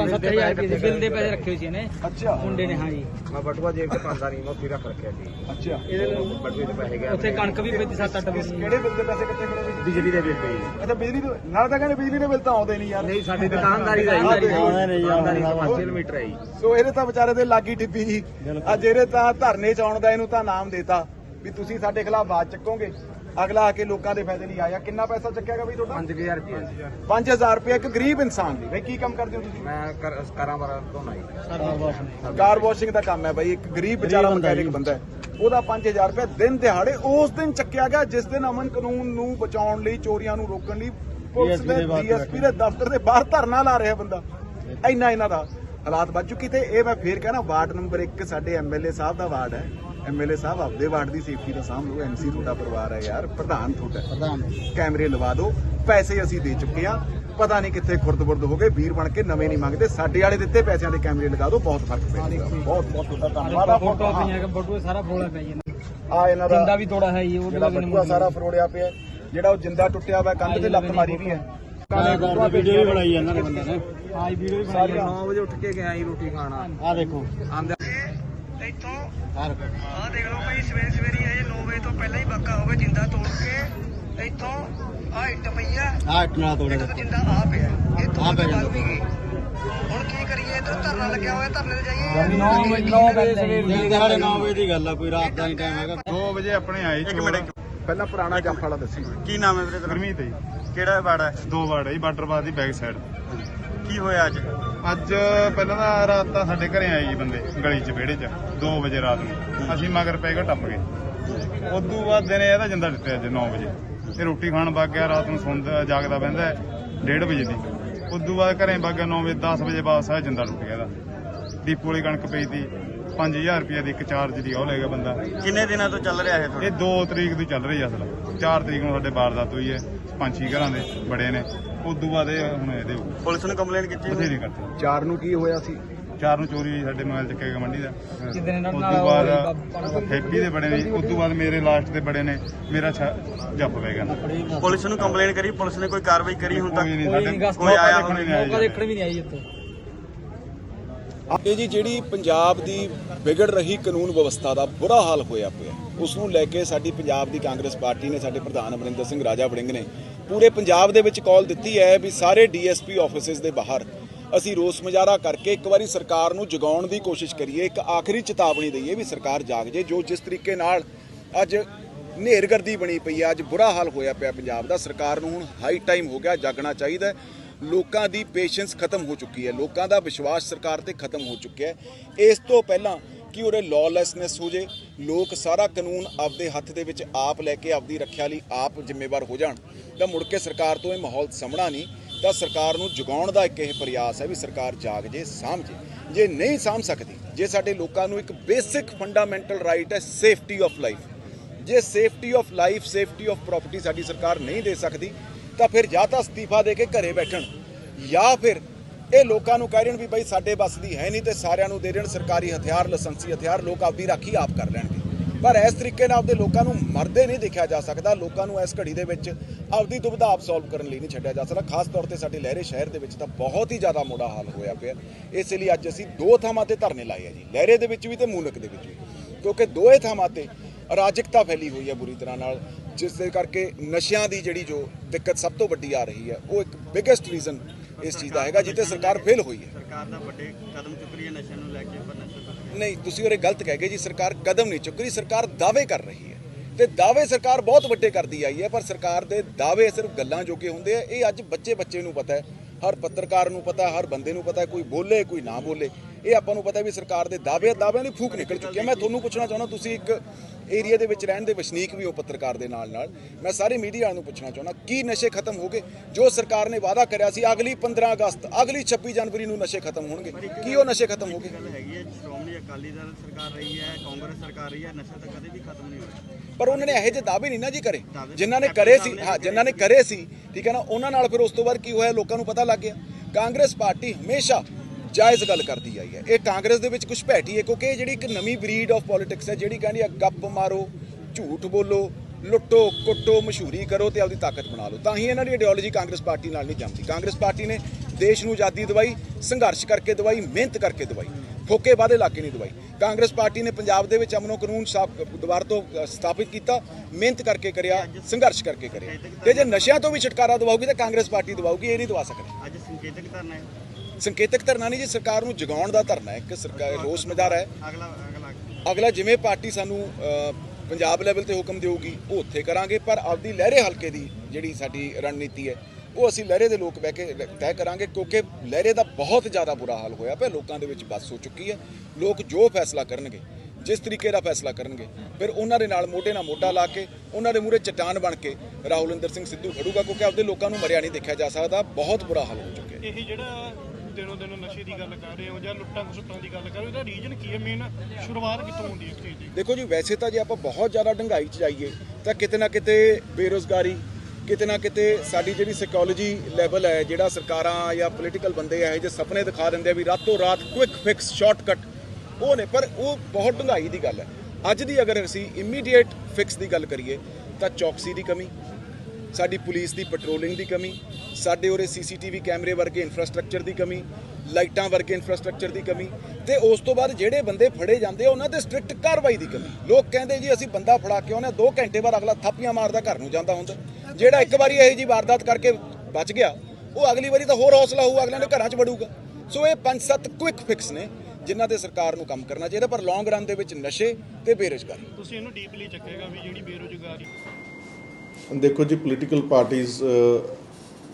5-7000 ਰੁਪਏ ਦੇ ਬਿੱਲ ਦੇ ਪੈਸੇ ਰੱਖੇ ਹੋਏ ਸੀ ਇਹਨੇ। ਅੱਛਾ। ਮੁੰਡੇ ਨੇ ਹਾਂ ਜੀ ਮੈਂ ਬਟੂਆ ਜੇਬ 'ਚ ਪਾਉਂਦਾ ਨਹੀਂ ਮੈਂ ਉੱਥੇ ਹੀ ਰੱਖ ਰੱਖਿਆ ਸੀ। ਅੱਛਾ। ਇਹਦੇ ਲਈ ਬਟੂਏ 'ਚ ਪੈਸੇ ਗਏ ਉੱਥੇ ਕਣਕ ਵੀ ਪੈਂਦੀ 7-8 ਕਿਸ- ਬੋਰੀ ਕਿਹੜੇ ਬਿੱਲ ਦੇ ਪੈਸੇ ਕਿੱਥੇ ਖੜੇ ਨੇ ਬਿਜਲੀ ਦੇ ਬਿੱਲ ਤੇ ਜੀ। ਅੱਛਾ ਬਿਜਲੀ ਦੇ ਨਾਲ ਤਾਂ ਕਹਿੰਦੇ ਬਿਜਲੀ ਦੇ ਬਿੱਲ ਤਾਂ ਆਉਂਦੇ ਨਹੀਂ ਯਾਰ। ਨਹੀਂ ਸਾਡੀ ਦੁਕਾਨਦਾਰੀ ਦਾ ਆਉਂਦੇ ਜੀ ਨਹੀਂ, ਦੁਕਾਨਦਾਰੀ ਦਾ 5 ਕਿਲੋਮੀਟਰ ਹੈ ਜੀ। ਸੋ ਇਹਦੇ ਤਾਂ ਵਿਚਾਰੇ ਦੇ ਲਾਗੀ ਟਿੱਪੀ ਜੀ। ਅੱਜ ਇਹਦੇ ਤਾਂ ਧਰਨੇ ਚ ਆਉਣ ਦਾ ਇਹਨੂੰ ਤਾਂ ਨਾਮ ਦੇਤਾ ਵੀ ਤੁਸੀਂ ਸਾਡੇ ਖਿਲਾਫ ਬਾਤ ਚੱਕੋਗੇ। ਅਗਲਾ ਆ ਕੇ ਲੋਕਾਂ ਦੇ ਫਾਇਦੇ ਲਈ ਆਇਆ। ਕਿੰਨਾ ਪੈਸਾ ਚੱਕਿਆਗਾ ਬਈ ਤੁਹਾਡਾ? 5000 ਰੁਪਏ 5000 ਰੁਪਏ। ਇੱਕ ਗਰੀਬ ਇਨਸਾਨ ਲਈ ਬਈ ਕੀ ਕੰਮ ਕਰਦੇ ਹੋ ਤੁਸੀਂ? ਮੈਂ ਕਰ- ਕਾਰਾਂ ਬਾਰਾਂ ਧੋਣਾ ਜੀ ਕਾਰ ਵਾਸ਼ਿੰਗ ਦਾ ਕੰਮ ਹੈ ਬਾਈ। ਇੱਕ ਗਰੀਬ ਵਿਚਾਰਾ ਮਕੈਨਿਕ ਬੰਦਾ ਹੈ। ਉਹਦਾ 5000 ਰੁਪਏ ਦਿਨ ਦਿਹਾੜੇ ਉਸ ਦਿਨ ਚੱਕਿਆ ਗਿਆ ਜਿਸ ਦਿਨ ਅਮਨ ਕਾਨੂੰਨ ਨੂੰ ਬਚਾਉਣ ਲਈ ਚੋਰੀਆਂ ਨੂੰ ਰੋਕਣ ਲਈ ਪੁਲਿਸ ਦੇ ਡੀਐਸਪੀ ਦੇ ਦਫ਼ਤਰ ਦੇ ਬਾਹਰ ਧਰਨਾ ਲਾ ਰਿਹਾ ਬੰਦਾ। ਇੰਨਾ ਇਹਨਾਂ ਦਾ ਹਾਲਾਤ ਵੱਜ ਚੁੱਕੀ ਤੇ ਇਹ ਮੈਂ ਫੇਰ ਕਹਿਣਾ ਵਾਰਡ ਨੰਬਰ 1 ਸਾਡੇ ਐਮਐਲਏ ਸਾਹਿਬ ਦਾ ਵਾਰਡ ਹੈ। ਐਮਐਲਏ ਸਾਹਿਬ ਆਪਦੇ ਵਾਰਡ ਦੀ ਸੇਫਟੀ ਦਾ ਸਾਂਭ ਲਓ। ਐਮਸੀ ਤੁਹਾਡਾ ਪਰਿਵਾਰ ਹੈ ਯਾਰ ਪ੍ਰਧਾਨ ਤੁਹਾਡਾ ਪ੍ਰਧਾਨ ਕੈਮਰੇ ਲਵਾ ਦਿਓ। ਪੈਸੇ ਅਸੀਂ ਦੇ ਚੁੱਕੇ ਆ। ਪਤਾ ਨਹੀਂ ਕਿੱਥੇ ਖੁਰਦ-ਬੁਰਦ ਹੋ ਗਏ। ਵੀਰ ਬਣ ਕੇ ਨਵੇਂ ਨਹੀਂ ਮੰਗਦੇ। ਸਾਡੇ ਵਾਲੇ ਦਿੱਤੇ ਪੈਸਿਆਂ ਦੇ ਕੈਮਰੇ ਲਗਾ ਦਿਓ। ਬਹੁਤ ਫ਼ਰਕ ਪੈ ਜਾਏਗਾ ਬਹੁਤ ਬਹੁਤ ਤੁਹਾਡਾ ਧੰਨਵਾਦ ਆ। ਫੋਟੋ ਪਈਆਂ ਕਿ ਬਟੂਏ ਸਾਰਾ ਫਰੋਲਾ ਪਿਆ ਜੀ ਆ ਇਹਨਾਂ ਦਾ ਜਿੰਦਾ ਵੀ ਤੋੜਾ ਹੈ ਜੀ ਉਹ ਜਿਹੜਾ ਬਟੂਆ ਸਾਰਾ ਫਰੋੜਿਆ ਪਿਆ। ਜਿਹੜਾ ਉਹ ਜਿੰਦਾ ਟੁੱਟਿਆ ਹੋਇਆ ਕੰਧ ਤੇ ਲੱਤ ਮਾਰੀ ਵੀ ਹੈ। ਕਾਲੇ ਬਟੂਆ ਵੀਡੀਓ ਵੀ ਬਣਾਈ ਇਹਨਾਂ ਨੇ ਬੰਦੇ ਨੇ। ਹਾਂ ਜੀ ਵੀਡੀਓ ਵੀ ਬਣਾਈ ਸਾਰੀਆਂ। 9 ਵਜੇ ਉੱਠ ਕੇ ਗਿਆ ਜੀ ਰੋਟੀ ਖਾਣਾ ਆ ਦੇਖੋ। ਆਂਦੇ ਇੱਥੋਂ ਆਹ ਦੇਖ ਲਓ ਭਾਈ ਸਵੇਰੇ ਸਵੇਰੇ ਇਹ 9 ਵਜੇ ਤੋਂ ਪਹਿਲਾਂ ਹੀ ਬੱਕਾ ਹੋ ਗਿਆ ਜਿੰਦਾ ਤੋੜ ਕੇ। ਇੱਥੋਂ ਆਹ ਇੱਟ ਪਈ ਆ। ਆ ਇਟਨਾ ਤੋੜੇ ਇੱਟ ਤੋਂ ਜਿੰਦਾ ਆ ਪਿਆ। ਇਹ ਤੋਂ ਗੱਲ ਵੀ ਗਈ। ਹੁਣ ਕੀ ਕਰੀਏ? ਇੱਧਰ ਧਰਨਾ ਲੱਗਿਆ ਹੋਇਆ ਧਰਨੇ ਤੇ ਜਾਈਏ। 9 ਵਜੇ 9 ਵਜੇ ਸਵੇਰ ਸਾਢੇ 9 ਵਜੇ ਦੀ ਗੱਲ ਆ ਕੋਈ ਰਾਤ ਦਾ ਨਹੀਂ ਟਾਈਮ ਹੈਗਾ। 2 ਵਜੇ ਆਪਣੇ ਆਏ ਇੱਕ ਮਿੰਟ ਪਹਿਲਾਂ ਪੁਰਾਣਾ ਜੰਫ ਵਾਲਾ ਦੱਸੀ ਕੀ ਨਾਮ ਹੈ ਵੀਰੇ ਤੇਰਾ? ਗੁਰਮੀਤ ਜੀ। ਕਿਹੜਾ ਵਾੜਾ ਦੋ ਦੀ ਬੈਕ ਸਾਈਡ ਕੀ ਹੋਇਆ ਅੱਜ? ਅੱਜ ਪਹਿਲਾਂ ਤਾਂ ਰਾਤ ਤਾਂ ਸਾਡੇ ਘਰੇ ਆਏ ਜੀ ਬੰਦੇ ਗਲੀ 'ਚ ਵਿਹੜੇ 'ਚ 2 ਵਜੇ ਰਾਤ ਨੂੰ। ਅਸੀਂ ਮਗਰ ਪੈ ਕੇ ਟੱਪ ਗਏ। ਉਦੋਂ ਬਾਅਦ ਦਿਨੇ ਇਹਦਾ ਜਿੰਦਾ ਦਿੱਤੇ ਅੱਜ 9 ਵਜੇ। ਇਹ ਰੋਟੀ ਖਾਣ ਵਗ ਗਿਆ ਰਾਤ ਨੂੰ ਸੌਂਦਾ ਜਾਗਦਾ ਬਹਿੰਦਾ 1:30 ਵਜੇ ਦੀ। ਉਦੋਂ ਬਾਅਦ ਘਰੇ ਵਗ ਗਿਆ 9 ਵਜੇ 10 ਵਜੇ ਵਾਪਸ ਆਇਆ ਜਿੰਦਾ ਟੁੱਟ ਗਿਆ ਇਹਦਾ। ਡੀਪੂ ਵਾਲੀ ਕਣਕ ਪਈ ਤੀ 5000 ਰੁਪਏ ਦੀ ਇੱਕ ਚਾਰਜ ਦੀ ਉਹ ਲੈ ਗਿਆ ਬੰਦਾ। ਕਿੰਨੇ ਦਿਨਾਂ ਤੋਂ ਚੱਲ ਰਿਹਾ ਇਹ ਇਹ 2 ਤਰੀਕ ਤੋਂ ਚੱਲ ਰਹੀ ਆ ਅਸਲ। 4 ਤਰੀਕ ਨੂੰ ਸਾਡੇ ਵਾਰਦਾਤ ਹੋਈ ਹੈ। ਪੰਜ ਛੇ ਘਰਾਂ ਦੇ ਬੜੇ ਨੇ। ਉਦੋਂ ਬਾਅਦ ਇਹ ਹੁਣ ਇਹਦੇ ਹੋ ਪੁਲਿਸ ਨੂੰ ਕੰਪਲੇਂਟ ਕੀਤੀ ਬਥੇਰੇ ਕਰਤੇ। ਚਾਰ ਨੂੰ ਕੀ ਹੋਇਆ ਸੀ? ਚਾਰ ਨੂੰ ਚੋਰੀ ਹੋਈ ਸਾਡੇ ਮੋਬਾਈਲ ਚੱਕਿਆ ਗਿਆ ਮੰਡੀ ਦਾ। ਕਿਤੇ ਨਾਲ ਬਾਅਦ ਹੈਪੀ ਦੇ ਬੜੇ ਨੇ ਉਦੋਂ ਬਾਅਦ ਮੇਰੇ ਲਾਸਟ ਦੇ ਬੜੇ ਨੇ। ਮੇਰਾ ਜੱਪ ਪੈ ਗਿਆ। ਪੁਲਿਸ ਨੂੰ ਕੰਪਲੇਂਟ ਕਰੀ? ਪੁਲਿਸ ਨੇ ਕੋਈ ਕਾਰਵਾਈ ਕਰੀ ਹੁਣ ਕੋਈ ਨਹੀਂ ਕੋਈ ਆਇਆ ਦੇਖਣ ਨਹੀਂ ਆਇਆ ਮੌਕਾ। ਦੇਖਣ ਵੀ ਨਹੀਂ ਆਈ ਇੱਥੇ। ਇਹ ਜੀ ਜਿਹੜੀ ਪੰਜਾਬ ਦੀ ਵਿਗੜ ਰਹੀ ਕਾਨੂੰਨ ਵਿਵਸਥਾ ਦਾ ਬੁਰਾ ਹਾਲ ਹੋਇਆ ਪਿਆ। ਉਸ ਨੂੰ ਲੈ ਕੇ ਸਾਡੀ ਪੰਜਾਬ ਦੀ ਕਾਂਗਰਸ ਪਾਰਟੀ ਨੇ ਸਾਡੇ ਪ੍ਰਧਾਨ ਅਮਰਿੰਦਰ ਸਿੰਘ ਰਾਜਾ ਵੜਿੰਗ ਨੇ ਪੂਰੇ ਪੰਜਾਬ ਦੇ ਵਿੱਚ ਕਾਲ ਦਿੱਤੀ ਹੈ ਵੀ ਸਾਰੇ ਡੀਐਸਪੀ ਆਫਿਸਿਸ ਦੇ ਬਾਹਰ ਅਸੀਂ ਰੋਸ ਮੁਜ਼ਾਹਰਾ ਕਰਕੇ ਇੱਕ ਵਾਰੀ ਸਰਕਾਰ ਨੂੰ ਜਗਾਉਣ ਦੀ ਕੋਸ਼ਿਸ਼ ਕਰੀਏ, ਇੱਕ ਆਖਰੀ ਚੇਤਾਵਨੀ ਦਈਏ ਵੀ ਸਰਕਾਰ ਜਾਗ ਜੇ ਜੋ ਜਿਸ ਤਰੀਕੇ ਨਾਲ ਅੱਜ ਨੇਰਗਰਦੀ ਬਣੀ ਪਈ ਹੈ, ਅੱਜ ਬੁਰਾ ਹਾਲ ਹੋਇਆ ਪਿਆ ਪੰਜਾਬ ਦਾ, ਸਰਕਾਰ ਨੂੰ ਹੁਣ ਹਾਈ ਟਾਈਮ ਹੋ ਗਿਆ, ਜਾਗਣਾ ਚਾਹੀਦਾ ਲੋਕਾਂ ਦੀ ਪੇਸ਼ੈਂਸ ਖਤਮ ਹੋ ਚੁੱਕੀ ਹੈ, ਲੋਕਾਂ ਦਾ ਵਿਸ਼ਵਾਸ ਸਰਕਾਰ ਤੇ ਖਤਮ ਹੋ ਚੁੱਕਿਆ ਹੈ। ਇਸ ਤੋਂ ਪਹਿਲਾਂ ਕਿ ਉਰੇ ਲਾਅਲੈਸਨੈਸ ਹੋ ਜੇ, ਲੋਕ ਸਾਰਾ ਕਾਨੂੰਨ ਆਪਦੇ ਹੱਥ ਦੇ ਵਿੱਚ ਆਪ ਲੈ ਕੇ ਆਪਦੀ ਰੱਖਿਆ ਲਈ ਆਪ ਜ਼ਿੰਮੇਵਾਰ ਹੋ ਜਾਣ, ਤਾਂ ਮੁੜ ਕੇ ਸਰਕਾਰ ਤੋਂ ਇਹ ਮਾਹੌਲ ਸਾਹਮਣਾ ਨਹੀਂ, ਤਾਂ ਸਰਕਾਰ ਨੂੰ ਜਗਾਉਣ ਦਾ ਇੱਕ ਇਹ ਪ੍ਰਯਾਸ ਹੈ ਵੀ ਸਰਕਾਰ ਜਾਗ ਜੇ, ਸਾਂਭ ਜੇ। ਜੇ ਨਹੀਂ ਸਾਂਭ ਸਕਦੀ, ਜੇ ਸਾਡੇ ਲੋਕਾਂ ਨੂੰ ਇੱਕ ਬੇਸਿਕ ਫੰਡਾਮੈਂਟਲ ਰਾਈਟ ਹੈ ਸੇਫਟੀ ਆਫ ਲਾਈਫ ਜੇ safety of life safety of property ਸਾਡੀ ਸਰਕਾਰ ਨਹੀਂ ਦੇ ਸਕਦੀ, ਤਾਂ ਫਿਰ ਜਾਂ ਤਾਂ ਅਸਤੀਫਾ ਦੇ ਕੇ ਘਰੇ ਬੈਠਣ, ਜਾਂ ਫਿਰ ਇਹ ਲੋਕਾਂ ਨੂੰ ਕਹਿ ਰਹੇ ਨੇ ਵੀ ਬਈ ਸਾਡੇ ਬਸ ਦੀ ਹੈ ਨਹੀਂ ਤੇ ਸਾਰਿਆਂ ਨੂੰ ਦੇ ਦੇਣ ਸਰਕਾਰੀ ਹਥਿਆਰ, ਲਾਇਸੈਂਸੀ ਹਥਿਆਰ, ਲੋਕ ਆਪਦੀ ਰਾਖੀ ਆਪ ਕਰ ਲੈਣਗੇ। ਪਰ ਇਸ ਤਰੀਕੇ ਨਾਲ ਆਪਦੇ ਲੋਕਾਂ ਨੂੰ ਮਰਦੇ ਨਹੀਂ ਦੇਖਿਆ ਜਾ ਸਕਦਾ, ਲੋਕਾਂ ਨੂੰ ਇਸ ਘੜੀ ਦੇ ਵਿੱਚ ਆਪਦੀ ਦੁਬਿਧਾ ਆਪ ਸੋਲਵ ਕਰਨ ਲਈ ਨਹੀਂ ਛੱਡਿਆ ਜਾ ਸਕਦਾ। ਖਾਸ ਤੌਰ ਤੇ ਸਾਡੇ ਲਹਿਰੇ ਸ਼ਹਿਰ ਦੇ ਵਿੱਚ ਤਾਂ ਬਹੁਤ ਹੀ ਜ਼ਿਆਦਾ ਮੋੜਾ ਹਾਲ ਹੋਇਆ ਪਿਆ। ਇਸ ਲਈ ਅੱਜ ਅਸੀਂ ਦੋ ਥਾਵਾਂ ਤੇ ਧਰਨੇ ਲਾਏ ਆ ਜੀ, ਲਹਿਰੇ ਦੇ ਵਿੱਚ ਵੀ ਤੇ ਮੂਨਕ ਦੇ ਵਿੱਚ ਵੀ। ਕਿਉਂਕਿ ਦੋਏ ਥਾਵਾਂ ਤੇ ਅਰਾਜਕਤਾ ਫੈਲੀ ਹੋਈ ਹੈ ਬੁਰੀ ਤਰ੍ਹਾਂ ਨਾਲ, ਜਿਸ ਦੇ ਕਰਕੇ ਨਸ਼ਿਆਂ ਦੀ ਜਿਹੜੀ ਜੋ ਦਿੱਕਤ ਸਭ ਤੋਂ ਵੱਡੀ ਆ ਰਹੀ ਹੈ, ਉਹ ਇੱਕ ਬਿਗੇਸਟ ਰੀਜ਼ਨ ਇਸ ਚੀਜ਼ ਦਾ ਹੈਗਾ ਜਿੱਤੇ ਸਰਕਾਰ ਫੇਲ ਹੋਈ ਹੈ। ਸਰਕਾਰ ਦਾ ਵੱਡੇ ਕਦਮ ਚੁੱਕ ਰਹੀ ਹੈ ਨਸ਼ਿਆਂ ਨੂੰ ਲੈ ਕੇ ਪਰ ਨਸ਼ਾ ਨਹੀਂ ਤੁਸੀਂ ਉਹਰੇ ਗਲਤ ਕਹਿ ਗਏ ਜੀ ਸਰਕਾਰ ਕਦਮ ਨਹੀਂ ਚੁੱਕ ਰਹੀ ਸਰਕਾਰ ਦਾਅਵੇ ਕਰ ਰਹੀ ਹੈ। ਤੇ ਦਾਅਵੇ ਸਰਕਾਰ ਬਹੁਤ ਵੱਡੇ ਕਰਦੀ ਆਈ ਹੈ ਪਰ ਸਰਕਾਰ ਦੇ ਦਾਅਵੇ ਸਿਰਫ ਗੱਲਾਂ ਜੋਗੇ ਹੁੰਦੇ ਆ ਇਹ ਅੱਜ ਬੱਚੇ ਬੱਚੇ ਨੂੰ ਪਤਾ ਹੈ ਹਰ ਪੱਤਰਕਾਰ ਨੂੰ ਪਤਾ ਹਰ ਬੰਦੇ ਨੂੰ ਪਤਾ ਕੋਈ ਬੋਲੇ ਕੋਈ ਨਾ ਬੋਲੇ। ਇਹ ਆਪਾਂ ਨੂੰ ਪਤਾ ਵੀ ਸਰਕਾਰ ਦੇ ਦਾਅਵੇ ਦਾਅਵਿਆਂ ਦੀ ਫੂਕ ਨਿਕਲ ਚੁੱਕੀ ਹੈ ਮੈਂ ਤੁਹਾਨੂੰ ਪੁੱਛਣਾ ਚਾਹੁੰਦਾ ਤੁਸੀਂ ਇੱਕ ਏਰੀਆ ਦੇ ਵਿੱਚ ਰਹਿਣ ਦੇ ਵਸਨੀਕ ਵੀ ਹੋ ਪੱਤਰਕਾਰ ਦੇ ਨਾਲ ਨਾਲ। ਮੈਂ ਸਾਰੇ ਮੀਡੀਆ ਨੂੰ ਪੁੱਛਣਾ ਚਾਹੁੰਦਾ ਕੀ ਨਸ਼ੇ ਖਤਮ ਹੋ ਗਏ? ਜੋ ਸਰਕਾਰ ਨੇ ਵਾਅਦਾ ਕਰਿਆ ਸੀ ਅਗਲੀ 15 ਅਗਸਤ ਅਗਲੀ 26 ਜਨਵਰੀ ਨੂੰ ਨਸ਼ੇ ਖਤਮ ਹੋਣਗੇ। ਕੀ ਉਹ ਨਸ਼ੇ ਖਤਮ ਹੋ ਗਏ? ਗੱਲ ਹੈਗੀ ਹੈ ਸ਼੍ਰੋਮਣੀ ਅਕਾਲੀ ਦਲ ਸਰਕਾਰ ਰਹੀ ਹੈ ਕਾਂਗਰਸ ਸਰਕਾਰ ਰਹੀ ਹੈ ਨਸ਼ਾ ਤਾਂ ਕਦੇ ਵੀ ਖਤਮ ਨਹੀਂ ਹੋਇਆ। ਪਰ ਉਹਨਾਂ ਨੇ ਇਹੋ ਜਿਹੇ ਦਾਅਵੇ ਨਹੀਂ ਨਾ ਜੀ ਕਰੇ। ਜਿਨ੍ਹਾਂ ਨੇ ਕਰੇ ਸੀ ਹਾਂ ਜਿਨ੍ਹਾਂ ਨੇ ਕਰੇ ਸੀ ਠੀਕ ਹੈ ਨਾ ਉਹਨਾਂ ਨਾਲ ਫਿਰ ਉਸ ਤੋਂ ਬਾਅਦ ਕੀ ਹੋਇਆ? ਲੋਕਾਂ ਨੂੰ ਪਤਾ ਲੱਗ ਗਿਆ। ਕਾਂਗਰਸ ਪਾਰਟੀ ਹਮੇਸ਼ਾ ਜਾਇਜ਼ ਗੱਲ ਕਰਦੀ ਆਈ ਹੈ। ਇਹ ਕਾਂਗਰਸ ਦੇ ਵਿੱਚ ਕੁਝ ਭੈਟੀ ਹੈ, ਕਿਉਂਕਿ ਇਹ ਜਿਹੜੀ ਇੱਕ ਨਵੀਂ ਬਰੀਡ ਆਫ ਪੋਲਿਟਿਕਸ ਹੈ, ਜਿਹੜੀ ਕਹਿੰਦੀ ਆ ਗੱਪ ਮਾਰੋ, ਝੂਠ ਬੋਲੋ, ਲੁੱਟੋ, ਕੁੱਟੋ, ਮਸ਼ਹੂਰੀ ਕਰੋ ਤੇ ਆਪਦੀ ਤਾਕਤ ਬਣਾ ਲਓ। ਤਾਂ ਹੀ ਇਹਨਾਂ ਦੀ ਆਈਡੀਓਲੋਜੀ ਕਾਂਗਰਸ ਪਾਰਟੀ ਨਾਲ ਨਹੀਂ ਜੰਮਦੀ। ਕਾਂਗਰਸ ਪਾਰਟੀ ਨੇ ਦੇਸ਼ ਨੂੰ ਆਜ਼ਾਦੀ ਦਵਾਈ, ਸੰਘਰਸ਼ ਕਰਕੇ ਦਵਾਈ, ਮਿਹਨਤ ਕਰਕੇ ਦਵਾਈ, ਫੋਕੇ ਵਾਦੇ ਲਾ ਕੇ ਨਹੀਂ ਦਵਾਈ। ਕਾਂਗਰਸ ਪਾਰਟੀ ਨੇ ਪੰਜਾਬ ਦੇ ਵਿੱਚ ਅਮਨੋ ਕਾਨੂੰਨ ਸਾਫ- ਦੁਬਾਰਾ ਤੋਂ ਸਥਾਪਿਤ ਕੀਤਾ, ਮਿਹਨਤ ਕਰਕੇ ਕਰਿਆ, ਸੰਘਰਸ਼ ਕਰਕੇ ਕਰਿਆ। ਤੇ ਜੇ ਨਸ਼ਿਆਂ ਤੋਂ ਵੀ ਛੁਟਕਾਰਾ ਦਿਵਾਉਗੀ ਤਾਂ ਕਾਂਗਰਸ ਪਾਰਟੀ ਦਿਵਾਉਗੀ ਇਹ ਨਹੀਂ ਦਵਾ ਸਕਦੀ। ਅੱਜ ਸੰਕੇਤਕ ਧਰਨਾ ਹੈ। ਸੰਕੇਤਕ ਧਰਨਾ ਨਹੀਂ ਜੀ ਸਰਕਾਰ ਨੂੰ ਜਗਾਉਣ ਦਾ ਧਰਨਾ ਹੈ। ਕਿ ਸਰਕਾਰ ਰੋਸ ਮੁਜ਼ਾਹਰਾ ਹੈ। ਅਗਲਾ ਅਗਲਾ ਅਗਲਾ। ਜਿਵੇਂ ਪਾਰਟੀ ਸਾਨੂੰ ਪੰਜਾਬ ਲੈਵਲ ਤੇ ਹੁਕਮ ਦੇਊਗੀ ਉਹ ਉੱਥੇ ਕਰਾਂਗੇ ਪਰ ਆਪਦੀ ਲਹਿਰੇ ਹਲਕੇ ਦੀ ਜਿਹੜੀ ਸਾਡੀ ਰਣਨੀਤੀ ਹੈ ਉਹ ਅਸੀਂ ਲਹਿਰੇ ਦੇ ਲੋਕ ਬਹਿ ਕੇ ਤੈਅ ਕਰਾਂਗੇ ਕਿਉਂਕਿ ਲਹਿਰੇ ਦਾ ਬਹੁਤ ਜ਼ਿਆਦਾ ਬੁਰਾ ਹਾਲ ਹੋਇਆ ਪਿਆ ਲੋਕਾਂ ਦੇ ਵਿੱਚ ਬੱਸ ਹੋ ਚੁੱਕੀ ਹੈ। ਲੋਕ ਜੋ ਫੈਸਲਾ ਕਰਨਗੇ ਜਿਸ ਤਰੀਕੇ ਦਾ ਫੈਸਲਾ ਕਰਨਗੇ ਫਿਰ ਉਹਨਾਂ ਦੇ ਨਾਲ ਮੋਢੇ ਨਾਲ ਮੋਢਾ ਲਾ ਕੇ ਉਹਨਾਂ ਦੇ ਮੂਹਰੇ ਚਟਾਨ ਬਣ ਕੇ ਰਾਹੁਲਿੰਦਰ ਸਿੰਘ ਸਿੱਧੂ ਖੜੂਗਾ ਕਿਉਂਕਿ ਆਪਦੇ ਲੋਕਾਂ ਨੂੰ ਮਰਿਆ ਨਹੀਂ ਦੇਖਿਆ ਜਾ ਸਕਦਾ ਬਹੁਤ ਬੁਰਾ ਹਾਲ ਹੋ ਚੁੱਕਿਆ ਇਹ ਜਿਹੜਾ ਦਿਨੋਂ ਦਿਨ ਨਸ਼ੇ ਦੀ ਗੱਲ ਕਰ ਰਹੇ ਹੋ ਜਾਂ ਲੁੱਟਾਂ ਖਸੁੱਟਾਂ ਦੀ ਗੱਲ ਕਰ ਰਹੇ ਹੋ, ਇਹਦਾ ਰੀਜਨ ਕੀ ਹੈ? ਮੇਨ ਸ਼ੁਰੂਆਤ ਕਿੱਥੋਂ ਹੁੰਦੀ ਹੈ ਇਸ ਚੀਜ਼ ਦੀ? ਦੇਖੋ ਜੀ, ਵੈਸੇ ਤਾਂ ਜੇ ਆਪਾਂ ਬਹੁਤ ਜ਼ਿਆਦਾ ਡੰਗਾਈ ਚ ਜਾਈਏ, ਤਾਂ ਕਿਤੇ ਨਾ ਕਿਤੇ ਬੇਰੋਜ਼ਗਾਰੀ, ਕਿਤੇ ਨਾ ਕਿਤੇ ਸਾਡੀ ਜਿਹੜੀ ਸਾਈਕੋਲੋਜੀ ਲੈਵਲ ਹੈ, ਜਿਹੜਾ ਸਰਕਾਰਾਂ ਜਾਂ ਪੋਲੀਟੀਕਲ ਬੰਦੇ ਆ, ਇਹ ਜੇ ਸੁਪਨੇ ਦਿਖਾ ਦਿੰਦੇ ਆ ਵੀ ਰਾਤੋਂ ਰਾਤ ਕੁਇਕ ਫਿਕਸ ਸ਼ਾਰਟਕਟ ਉਹ ਨੇ, ਪਰ ਉਹ ਬਹੁਤ ਡੰਗਾਈ ਦੀ ਗੱਲ ਹੈ। ਅੱਜ ਦੀ ਅਗਰ ਅਸੀਂ ਇਮੀਡੀਏਟ ਫਿਕਸ ਦੀ ਗੱਲ ਕਰੀਏ, ਤਾਂ ਚੌਕਸੀ ਦੀ ਕਮੀ ਸਾਡੀ ਪੁਲਿਸ ਦੀ ਪੈਟਰੋਲਿੰਗ ਦੀ ਕਮੀ ਸਾਡੇ ਉਰੇ ਸੀਸੀਟੀਵੀ ਕੈਮਰੇ ਵਰਗੇ ਇਨਫਰਾਸਟ੍ਰਕਚਰ ਦੀ ਕਮੀ ਲਾਈਟਾਂ ਵਰਗੇ ਇਨਫਰਾਸਟ੍ਰਕਚਰ ਦੀ ਕਮੀ ਤੇ ਉਸ ਤੋਂ ਬਾਅਦ ਜਿਹੜੇ ਬੰਦੇ ਫੜੇ ਜਾਂਦੇ ਆ, ਉਹਨਾਂ ਤੇ ਸਟ੍ਰਿਕਟ ਕਾਰਵਾਈ ਦੀ ਕਮੀ। ਲੋਕ ਕਹਿੰਦੇ ਜੀ ਅਸੀਂ ਬੰਦਾ ਫੜਾ ਕੇ ਉਹਨੇ 2 ਘੰਟੇ ਬਾਅਦ ਅਗਲਾ ਥਾਪੀਆਂ ਮਾਰਦਾ ਘਰ ਨੂੰ ਜਾਂਦਾ ਹੁੰਦਾ। ਜਿਹੜਾ ਇੱਕ ਵਾਰੀ ਇਹੋ ਜੀ ਵਾਰਦਾਤ ਕਰਕੇ ਬਚ ਗਿਆ ਉਹ ਅਗਲੀ ਵਾਰੀ ਤਾਂ ਹੋਰ ਹੌਸਲਾ ਹੋਊ ਅਗਲਿਆਂ ਦੇ ਘਰਾਂ 'ਚ ਵੜੂਗਾ। ਸੋ ਇਹ ਪੰਜ ਸੱਤ ਕੁਇਕ ਫਿਕਸ ਨੇ ਜਿਨ੍ਹਾਂ ਤੇ ਸਰਕਾਰ ਨੂੰ ਕੰਮ ਕਰਨਾ ਚਾਹੀਦਾ ਪਰ ਲੌਂਗ ਰਨ ਦੇ ਵਿੱਚ ਨਸ਼ੇ ਤੇ ਬੇਰੁਜ਼ਗਾਰੀ। ਤੁਸੀਂ ਇਹਨੂੰ ਡੀਪਲੀ ਚੱਕੇਗਾ ਵੀ ਜਿਹੜੀ ਬੇਰੁਜ਼ਗਾਰੀ ਦੇਖੋ ਜੀ ਪੋਲੀਟੀਕਲ ਪਾਰਟੀਆਂ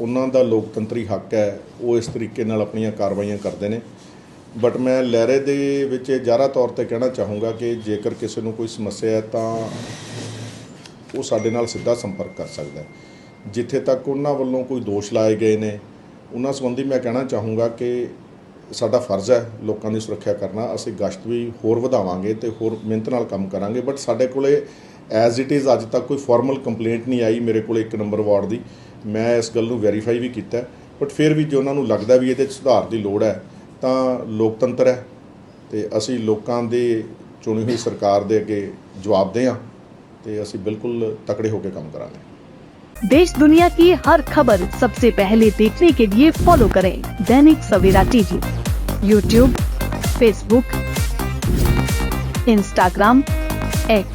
ਉਹਨਾਂ ਦਾ ਲੋਕਤੰਤਰੀ ਹੱਕ ਹੈ, ਉਹ ਇਸ ਤਰੀਕੇ ਨਾਲ ਆਪਣੀਆਂ ਕਾਰਵਾਈਆਂ ਕਰਦੇ ਨੇ। ਬਟ ਮੈਂ ਲਹਿਰੇ ਦੇ ਵਿੱਚ ਇਹ ਜ਼ਿਆਦਾ ਤੌਰ ਤੇ ਕਹਿਣਾ ਚਾਹੂੰਗਾ ਕਿ ਜੇਕਰ ਕਿਸੇ ਨੂੰ ਕੋਈ ਸਮੱਸਿਆ ਹੈ, ਤਾਂ ਉਹ ਸਾਡੇ ਨਾਲ ਸਿੱਧਾ ਸੰਪਰਕ ਕਰ ਸਕਦਾ ਹੈ। ਜਿੱਥੇ ਤੱਕ ਉਹਨਾਂ ਵੱਲੋਂ ਕੋਈ ਦੋਸ਼ ਲਾਏ ਗਏ ਨੇ, ਉਹਨਾਂ ਸੰਬੰਧੀ ਮੈਂ ਕਹਿਣਾ ਚਾਹੂੰਗਾ ਕਿ ਸਾਡਾ ਫਰਜ਼ ਹੈ ਲੋਕਾਂ ਦੀ ਸੁਰੱਖਿਆ ਕਰਨਾ। ਅਸੀਂ ਗਸ਼ਤ ਵੀ ਹੋਰ ਵਧਾਵਾਂਗੇ ਤੇ ਹੋਰ ਮਿਹਨਤ ਨਾਲ ਕੰਮ ਕਰਾਂਗੇ। ਬਟ ਸਾਡੇ ਕੋਲੇ ਐਜ਼ ਇਟ ਇਜ਼ ਅੱਜ ਤੱਕ ਕੋਈ ਫਾਰਮਲ ਕੰਪਲੇਂਟ ਨਹੀਂ ਆਈ ਮੇਰੇ ਕੋਲੇ ਇੱਕ ਨੰਬਰ ਵਾਰਡ ਦੀ ਮੈਂ ਇਸ ਗੱਲ ਨੂੰ ਵੈਰੀਫਾਈ ਵੀ ਕੀਤਾ ਬਟ ਫਿਰ ਵੀ ਜੇ ਉਹਨਾਂ ਨੂੰ ਲੱਗਦਾ ਵੀ ਇਹਦੇ 'ਚ ਸੁਧਾਰ ਦੀ ਲੋੜ ਹੈ ਤਾਂ ਲੋਕਤੰਤਰ ਹੈ ਤੇ ਅਸੀਂ ਲੋਕਾਂ ਦੇ ਚੁਣੀ ਹੋਈ ਸਰਕਾਰ ਦੇ ਅੱਗੇ ਜਵਾਬਦੇਹ ਹਾਂ ਤੇ ਅਸੀਂ ਬਿਲਕੁਲ ਤਕੜੇ ਹੋ ਕੇ ਕੰਮ ਕਰਾਂਗੇ देश दुनिया की हर खबर सबसे पहले देखने के लिए फॉलो करें Dainik Savera TV YouTube Facebook Instagram X